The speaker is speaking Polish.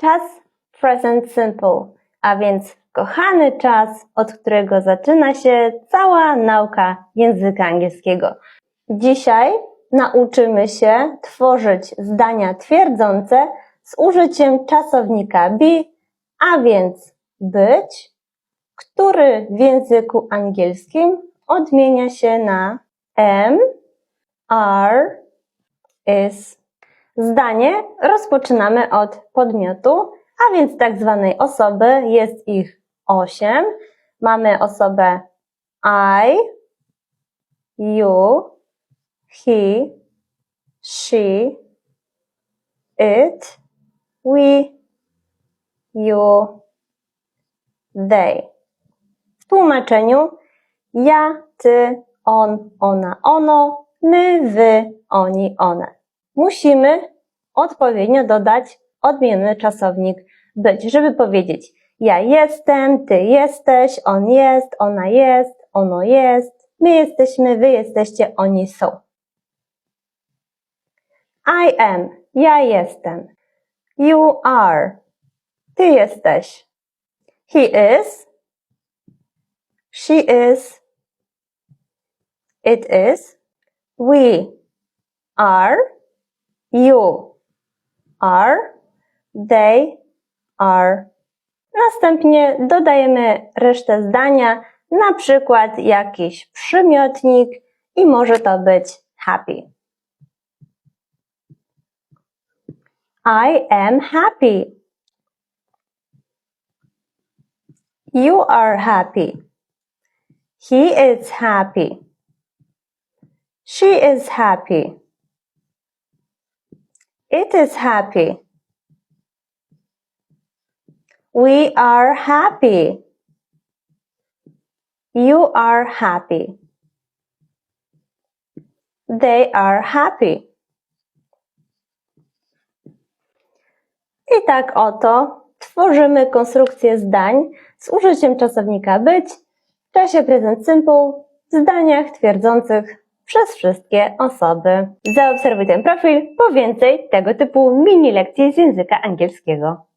Czas present simple, a więc kochany czas, od którego zaczyna się cała nauka języka angielskiego. Dzisiaj nauczymy się tworzyć zdania twierdzące z użyciem czasownika be, a więc być, który w języku angielskim odmienia się na am, are, is. Zdanie rozpoczynamy od podmiotu, a więc tak zwanej osoby. Jest ich osiem. Mamy osobę I, you, he, she, it, we, you, they. W tłumaczeniu ja, ty, on, ona, ono, my, wy, oni, one. Musimy odpowiednio dodać odmienny czasownik być, żeby powiedzieć ja jestem, ty jesteś, on jest, ona jest, ono jest, my jesteśmy, wy jesteście, oni są. I am, ja jestem. You are, ty jesteś. He is, she is, it is, we are, you are, they are. Następnie dodajemy resztę zdania, na przykład jakiś przymiotnik i może to być happy. I am happy. You are happy. He is happy. She is happy. It is happy. We are happy. You are happy. They are happy. I tak oto tworzymy konstrukcję zdań z użyciem czasownika być w czasie present simple w zdaniach twierdzących przez wszystkie osoby. Zaobserwuj ten profil po więcej tego typu mini lekcji z języka angielskiego.